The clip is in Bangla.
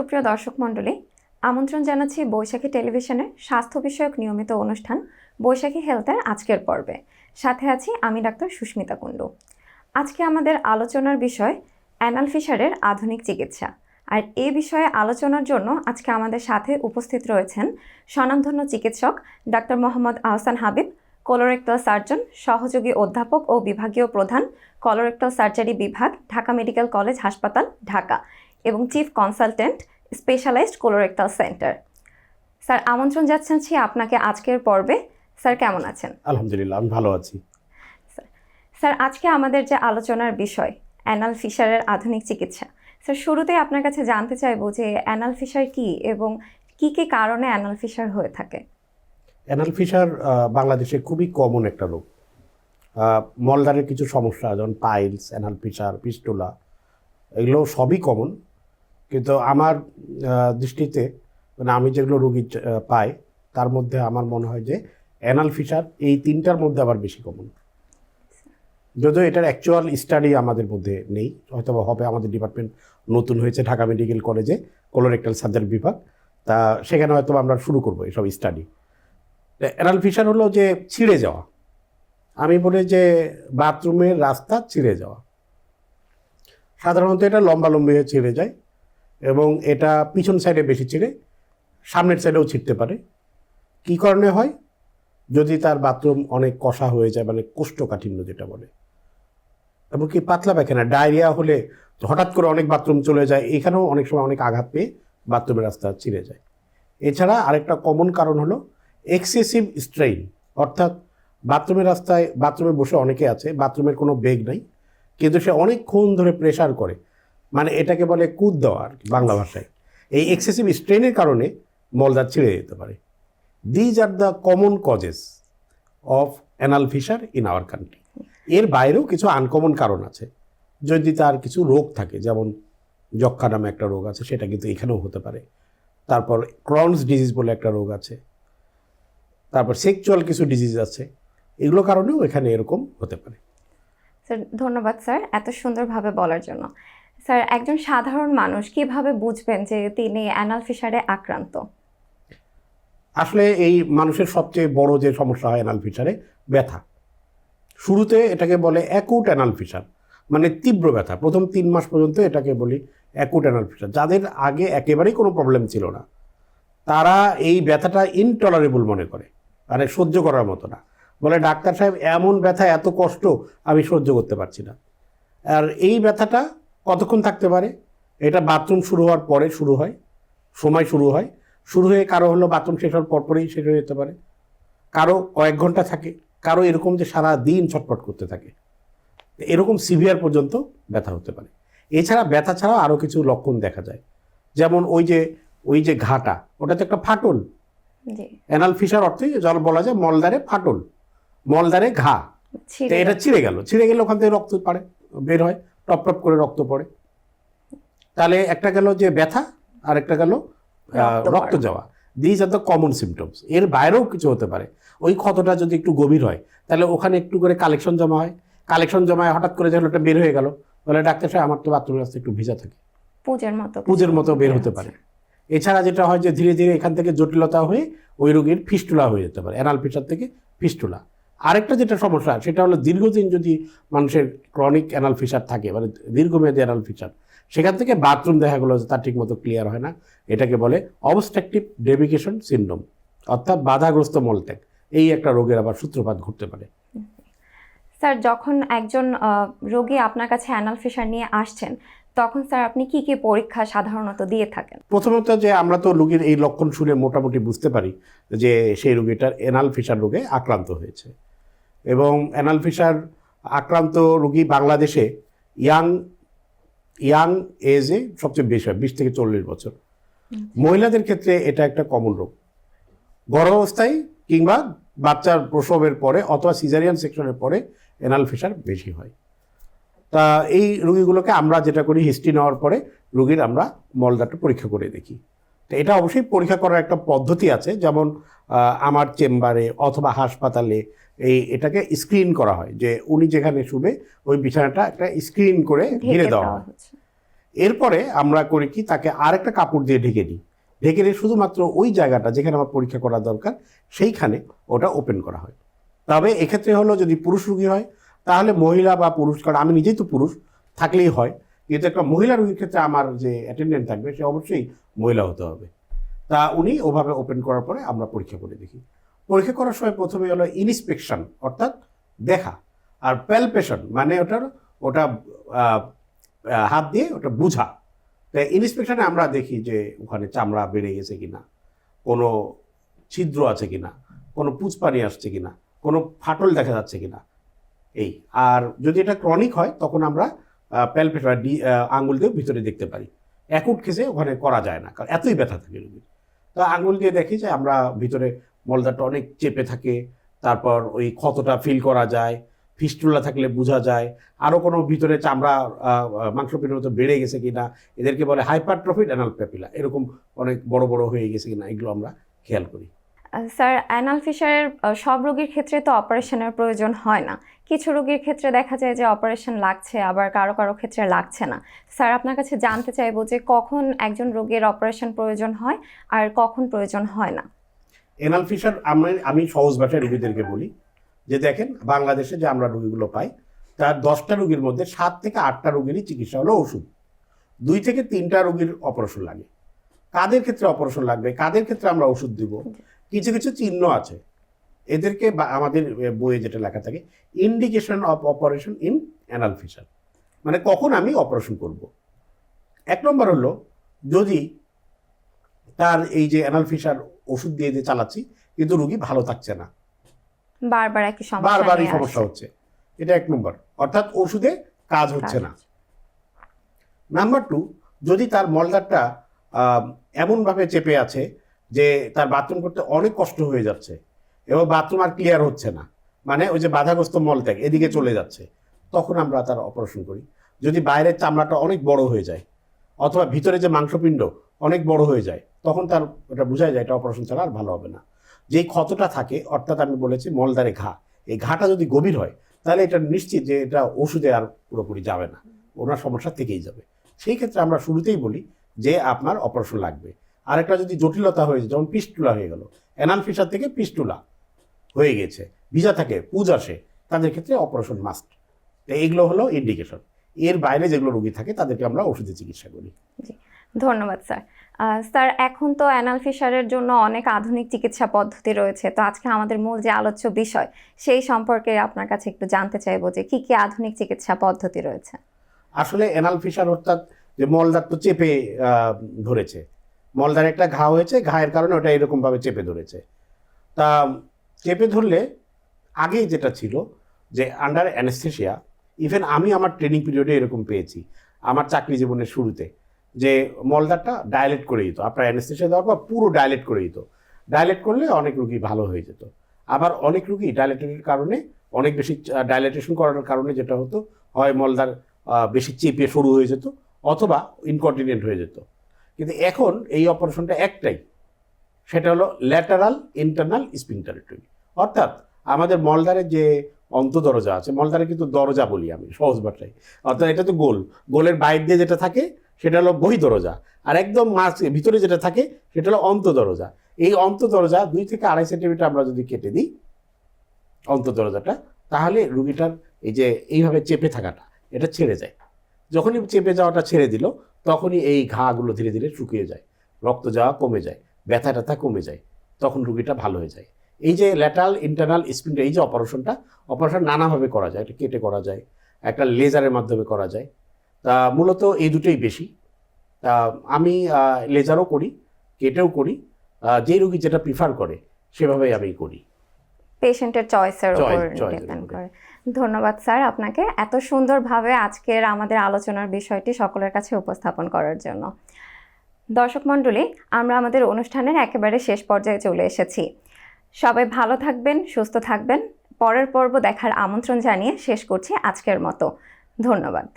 সুপ্রিয় দর্শক মণ্ডলী, আমন্ত্রণ জানাচ্ছি বৈশাখী টেলিভিশনের স্বাস্থ্য বিষয়ক নিয়মিত অনুষ্ঠান বৈশাখী হেলথের আজকের পর্বে। সাথে আছি আমি ডাক্তার সুস্মিতা কুণ্ডু। আজকে আমাদের আলোচনার বিষয় অ্যানাল ফিশারের আধুনিক চিকিৎসা। আর এ বিষয়ে আলোচনার জন্য আজকে আমাদের সাথে উপস্থিত রয়েছেন স্বনামধন্য চিকিৎসক doctor Mohammad Ahsan Habib colorectal surgeon সহযোগী অধ্যাপক ও বিভাগীয় প্রধান কলোরেক্টাল সার্জারি বিভাগ, ঢাকা মেডিকেল কলেজ হাসপাতাল, ঢাকা। এবং chief consultant specialized colorectal centre sir আমন্ত্রণ যাচ্ছি আপনাকে আজকের পর্বে। স্যার কেমন আছেন? আলহামদুলিল্লাহ আমি ভালো আছি। স্যার আজকে আমাদের যে আলোচনার বিষয় অ্যানাল ফিশারের আধুনিক চিকিৎসা। স্যার শুরুতেই আপনার কাছে জানতে চাইব যে অ্যানাল ফিশার কি এবং কি কি কারণে অ্যানাল ফিশার হয়ে থাকে? অ্যানাল ফিশার বাংলাদেশে খুবই কমন একটা রোগ। মলদারের কিছু সমস্যা যেমন পাইলস অ্যানাল ফিশার পিস্টুলা এগুলো সবই কমন কিন্তু আমার দৃষ্টিতে মানে আমি যেগুলো রোগী পাই, তার মধ্যে আমার মনে হয় যে অ্যানাল ফিশার এই তিনটার মধ্যে আবার বেশি কমন যদিও এটার অ্যাকচুয়াল স্টাডি আমাদের মধ্যে নেই হয়তো হবে আমাদের ডিপার্টমেন্ট নতুন হয়েছে ঢাকা মেডিকেল কলেজে কোলোরেক্টাল সার্জারি বিভাগ, তা সেখানে হয়তো আমরা শুরু করব এসব স্টাডি অ্যানাল ফিশার হলো যে ছিঁড়ে যাওয়া। আমি বলি যে বাথরুমের রাস্তা ছিঁড়ে যাওয়া। সাধারণত এটা লম্বা লম্বি হয়ে ছিঁড়ে যায় এবং এটা পিছন সাইডে বেশি ছিঁড়ে, সামনের সাইডেও ছিঁড়তে পারে। কী কারণে হয়? যদি তার বাথরুম অনেক কষা হয়ে যায় মানে কোষ্ঠকাঠিন্য যেটা বলে। এমনকি পাতলা পায়খানা, ডায়রিয়া হলে হঠাৎ করে অনেক বাথরুম চলে যায়, এখানেও অনেক সময় অনেক আঘাত পেয়ে বাথরুমের রাস্তা ছিঁড়ে যায়। এছাড়া আরেকটা কমন কারণ হলো এক্সেসিভ স্ট্রেইন, অর্থাৎ বাথরুমের রাস্তায়, বাথরুমে বসে অনেকে আছে, বাথরুমের কোনো বেগ নাই, কিন্তু সে অনেকক্ষণ ধরে প্রেশার করে। মানে এটাকে বলে কুদ দেওয়া আর বাংলা ভাষায়। এই এক্সেসিভ স্ট্রেনের কারণে মলদার ছিঁড়ে যেতে পারে। These are the common causes of anal fissure in our country এর বাইরেও কিছু আনকমন কারণ আছে। যদি তার কিছু রোগ থাকে, যেমন যক্ষা নামে একটা রোগ আছে, সেটা কিন্তু এখানেও হতে পারে। তারপর ক্রনস ডিজিজ বলে একটা রোগ আছে। তারপর সেক্সুয়াল কিছু ডিজিজ আছে। এগুলো কারণেও এখানে এরকম হতে পারে। স্যার, ধন্যবাদ স্যার, এত সুন্দরভাবে বলার জন্য। স্যার, একজন সাধারণ মানুষ কীভাবে বুঝবেন যে তিনি অ্যানাল ফিশারে আক্রান্ত? আসলে এই মানুষের সবচেয়ে বড় যে সমস্যা হয় অ্যানাল ফিশারে, ব্যথা। শুরুতে এটাকে বলে অ্যাকুট অ্যানাল ফিশার মানে তীব্র ব্যথা। প্রথম তিন মাস পর্যন্ত এটাকে বলি অ্যাকুট অ্যানাল ফিশার। যাদের আগে একেবারেই কোনো প্রবলেম ছিল না, তারা এই ব্যথাটা ইনটলারেবল মনে করে মানে সহ্য করার মতো না। বলে ডাক্তার সাহেব, এমন ব্যথা এত কষ্ট, আমি সহ্য করতে পারছি না। আর এই ব্যথাটা কতক্ষণ থাকতে পারে? এটা বাথরুম শুরু হওয়ার পরে শুরু হয় সময় শুরু হয়। শুরু হয়ে কারও হলো বাথরুম শেষ হওয়ার পরপরেই শেষ হয়ে যেতে পারে। কারও কয়েক ঘণ্টা থাকে কারও এরকম যে সারা দিন ছটফট করতে থাকে। এরকম সিভিয়ার পর্যন্ত ব্যথা হতে পারে। এছাড়া ব্যথা ছাড়াও আরও কিছু লক্ষণ দেখা যায়। যেমন ওই যে ওই যে ঘাটা ওটা তো একটা ফাটল। অ্যানাল ফিশার অর্থে জল বলা যায় মলদারে ফাটল। মলদারে ঘা। তো এটা ছিঁড়ে গেল। ছিঁড়ে গেলে ওখান থেকে রক্ত পারে বের হয়। টপ টপ করে রক্ত পড়ে। তাহলে একটা গেল যে ব্যথা আর একটা গেল রক্ত যাওয়া। These are the common symptoms এর বাইরেও কিছু হতে পারে। ওই ক্ষতটা যদি একটু গভীর হয় তাহলে ওখানে একটু করে কালেকশন জমা হয়। কালেকশন জমায় হঠাৎ করে যখন ওটা বের হয়ে গেল তাহলে ডাক্তার সাহেব আমার তো বাথরুমের রাস্তা একটু ভিজা থাকে। পুজের মতো কিছু। মতো বের হতে পারে। এছাড়া যেটা হয় যে ধীরে ধীরে এখান থেকে জটিলতা হয়ে ওই রোগীর ফিস্টুলা হয়ে যেতে পারে অ্যানাল ফিশার থেকে ফিস্টুলা। আরেকটা যেটা সমস্যা সেটা হলো দীর্ঘদিন যদি মানুষের ক্রনিক অ্যানাল ফিশার থাকে মানে দীর্ঘমেয়াদী অ্যানাল ফিশার সেখান থেকে বাথরুম দেখা গেলো যে তার ঠিকমতো ক্লিয়ার হয় না। এটাকে বলে অবস্ট্রাকটিভ ডেভিকেশন সিন্ড্রোম অর্থাৎ বাধাগ্রস্ত মলত্যাগ। এই একটা রোগের আবার সূত্রপাত ঘটতে পারে। স্যার যখন একজন রোগী আপনার কাছে অ্যানাল ফিশার নিয়ে আসছেন তখন স্যার আপনি কি কি পরীক্ষা সাধারণত দিয়ে থাকেন? প্রথমত যে আমরা তো রোগীর এই লক্ষণ শুনে মোটামুটি বুঝতে পারি যে সেই রোগীটার এনাল ফিশার রোগে আক্রান্ত হয়েছে। এবং অ্যানাল ফিশার আক্রান্ত রোগী বাংলাদেশে ইয়াং ইয়াং এজে সবচেয়ে বেশি হয় বিশ থেকে চল্লিশ বছর। মহিলাদের ক্ষেত্রে এটা একটা কমন রোগ। গর্ভাবস্থায় কিংবা বাচ্চার প্রসবের পরে অথবা সিজারিয়ান সেকশনের পরে এনাল ফিশার বেশি হয়। তা এই রুগীগুলোকে আমরা যেটা করি হিস্ট্রি নেওয়ার পরে রুগীর আমরা মলদারটা পরীক্ষা করে দেখি। তো এটা অবশ্যই পরীক্ষা করার একটা পদ্ধতি আছে। যেমন আমার চেম্বারে অথবা হাসপাতালে এই এটাকে স্ক্রিন করা হয় যে উনি যেখানে শুবে ওই বিছানাটা একটা স্ক্রিন করে ঘিরে দেওয়া হয়। এরপরে আমরা করি কি তাকে আরেকটা কাপড় দিয়ে ঢেকে দিই। ঢেকে দিয়ে শুধুমাত্র ওই জায়গাটা যেখানে আমার পরীক্ষা করা দরকার সেইখানে ওটা ওপেন করা হয়। তবে এক্ষেত্রে হলো যদি পুরুষ রুগী হয় তাহলে মহিলা বা পুরুষ কারণ আমি নিজেই তো পুরুষ থাকলেই হয়। কিন্তু একটা মহিলা রোগীর ক্ষেত্রে আমার যে অ্যাটেন্ডেন্ট থাকবে, সে অবশ্যই মহিলা হতে হবে। তা উনি ওভাবে ওপেন করার পরে আমরা পরীক্ষা করে দেখি। পরীক্ষা করার সময় প্রথমে হলো ইনস্পেকশন অর্থাৎ দেখা। আর প্যালপেশন মানে ওটার ওটা হাত দিয়ে ওটা বুঝা। তাই ইনস্পেকশনে আমরা দেখি যে ওখানে চামড়া বেড়ে গেছে কিনা, কোনো ছিদ্র আছে কিনা, কোনো পুচপানি আসছে কিনা, কোনো ফাটল দেখা যাচ্ছে কিনা। এই, আর যদি এটা ক্রনিক হয়, তখন আমরা প্যালপেশন ডি আঙুল দিয়ে ভিতরে দেখতে পারি। অ্যাকুট কেসে ওখানে করা যায় না কারণ এতই ব্যথা থাকে রোগীর। তো আঙুল দিয়ে দেখি যে আমরা ভিতরে মলদারটা অনেক চেপে থাকে তারপর ওই ক্ষতটা ফিল করা যায় ফিস্টুলা থাকলে বোঝা যায় আরও কোনো ভিতরে চামড়া আহ, মাংসপিণ্ডের মতো বেড়ে গেছে কিনা এদেরকে বলে হাইপারট্রফিড অ্যানাল প্যাপিলা এরকম অনেক বড় বড় হয়ে গেছে কিনা এগুলো আমরা খেয়াল করি। স্যার, অ্যানাল ফিশারের সব রোগীর ক্ষেত্রে তো অপারেশনের প্রয়োজন হয় না। কিছু রোগীর ক্ষেত্রে দেখা যায় যে অপারেশন লাগছে, আবার কারও কারও ক্ষেত্রে লাগছে না। স্যার, আপনার কাছে জানতে চাইব যে কখন একজন রোগীর অপারেশন প্রয়োজন হয় আর কখন প্রয়োজন হয় না? এনাল ফিশার, আমি আমি সহজ ভাষায় রুগীদেরকে বলি, যে দেখেন, বাংলাদেশে যে আমরা রুগীগুলো পাই, তার দশটা রুগীর মধ্যে সাত থেকে আটটা রোগীরই চিকিৎসা হলো ওষুধ। দুই থেকে তিনটা রুগীর অপারেশন লাগে। কাদের ক্ষেত্রে অপারেশন লাগবে, কাদের ক্ষেত্রে আমরা ওষুধ দিব? কিছু কিছু চিহ্ন আছে। এদেরকে আমাদের বইয়ে যেটা লেখা থাকে indication of operation in anal fissure মানে কখন আমি অপারেশন করব। এক নম্বর হলো যদি তার এই যে অ্যানাল ফিশার ওষুধ দিয়ে দিয়ে চালাচ্ছি কিন্তু রুগী ভালো থাকছে না। বারবার একই সমস্যা বারবারই সমস্যা হচ্ছে। এটা এক নম্বর। অর্থাৎ ওষুধে কাজ হচ্ছে না। নাম্বার টু যদি তার মলদারটা আহ, এমনভাবে চেপে আছে যে তার বাথরুম করতে অনেক কষ্ট হয়ে যাচ্ছে এবং বাথরুম আর ক্লিয়ার হচ্ছে না। মানে ওই যে বাধাগ্রস্ত মলত্যাগ, এদিকে চলে যাচ্ছে। তখন আমরা তার অপারেশন করি। যদি বাইরের চামড়াটা অনেক বড় হয়ে যায়, অথবা ভিতরে যে মাংসপিণ্ড অনেক বড় হয়ে যায়, তখন তার ওটা বোঝাই যায় এটা অপারেশন ছাড়া আর ভালো হবে না। যেই ক্ষতটা থাকে, অর্থাৎ আমি বলেছি মলদারে ঘা, এই ঘাটা যদি গভীর হয়, তাহলে এটা নিশ্চিত যে এটা ওষুধে আর পুরোপুরি যাবে না। ওনার সমস্যা থেকেই যাবে। সেই ক্ষেত্রে আমরা শুরুতেই বলি যে আপনার অপারেশন লাগবে। আরেকটা যদি জটিলতা হয়ে যায় যেমন পিস্টুলা হয়ে গেল অ্যানাল ফিসার থেকে পিস্টুলা হয়ে গেছে ভিজা থাকে পুজ আসে তাদের ক্ষেত্রে অপারেশন মাস্ট। তো এইগুলো হলো ইন্ডিকেশন এর বাইরে যেগুলো রোগী থাকে তাদেরকে আমরা ওষুধে চিকিৎসা করি। ধন্যবাদ স্যার। স্যার এখন তো অ্যানাল ফিশারের জন্য অনেক আধুনিক চিকিৎসা পদ্ধতি রয়েছে। তো আজকে আমাদের মূল যে আলোচ্য বিষয় সেই সম্পর্কে আপনার কাছে একটু জানতে চাইব যে কি কি আধুনিক চিকিৎসা পদ্ধতি রয়েছে। আসলে অ্যানাল ফিসার অর্থাৎ যে মলদার তো চেপে ধরেছে মলদার একটা ঘা হয়েছে, ঘায়ের কারণে ওটা এরকমভাবে চেপে ধরেছে। তা চেপে ধরলে আগেই যেটা ছিল যে আন্ডার অ্যানেস্থেশিয়া ইভেন আমি আমার ট্রেনিং পিরিয়ডে এরকম পেয়েছি, আমার চাকরি জীবনের শুরুতে, যে মলদারটা ডায়ালেট করে দিত। আপনার অ্যানেস্থেশিয়া দেওয়ার পর পুরো ডায়ালেট করে দিত। ডায়ালেট করলে অনেক রুগী ভালো হয়ে যেত। আবার অনেক রুগী ডায়ালেটের কারণে, অনেক বেশি ডায়ালেটেশন করানোর কারণে যেটা হতো, হয় মলদার বেশি চেপে শুরু হয়ে যেত, অথবা ইনকন্টিনেন্ট হয়ে যেত। কিন্তু এখন এই অপারেশনটা একটাই। সেটা হলো ল্যাটারাল, ইন্টারনাল স্পিনটারেটরি অর্থাৎ আমাদের মলদারের যে অন্তদরজা আছে মলদারে কিন্তু দরজা বলি আমি, সহজ ভাষায়। অর্থাৎ এটা তো গোল। গোলের বাইর দিয়ে যেটা থাকে, সেটা হলো বহি দরজা। আর একদম মাছ ভিতরে যেটা থাকে, সেটা হলো অন্তদরজা। এই অন্তদরজা দুই থেকে আড়াই সেন্টিমিটার আমরা যদি কেটে দিই, অন্তদরজাটা, তাহলে রুগীটার এই যে এইভাবে চেপে থাকাটা, এটা ছেড়ে যায়। যখনই চেপে যাওয়াটা ছেড়ে দিল তখনই এই ঘাগুলো ধীরে ধীরে শুকিয়ে যায়। রক্ত যাওয়া কমে যায় ব্যথা ট্যাথা কমে যায় তখন রুগীটা ভালো হয়ে যায়। এই যে ল্যাটারাল ইন্টারনাল স্পিন এই যে অপারেশনটা অপারেশন নানাভাবে করা যায়। এটা কেটে করা যায় একটা লেজারের মাধ্যমে করা যায়। তা মূলত এই দুটোই বেশি। তা আমি লেজারও করি কেটেও করি। যে রুগী যেটা প্রিফার করে সেভাবেই আমি করি। পেশেন্টের চয়েসের উপর ডিপেন্ড করে। ধন্যবাদ, স্যার, আপনাকে এত সুন্দরভাবে আজকের আমাদের আলোচনার বিষয়টি সকলের কাছে উপস্থাপন করার জন্য। দর্শক মণ্ডলী, আমরা আমাদের অনুষ্ঠানের একেবারে শেষ পর্যায়ে চলে এসেছি। সবাই ভালো থাকবেন, সুস্থ থাকবেন। পরের পর্ব দেখার আমন্ত্রণ জানিয়ে শেষ করছি আজকের মতো। ধন্যবাদ।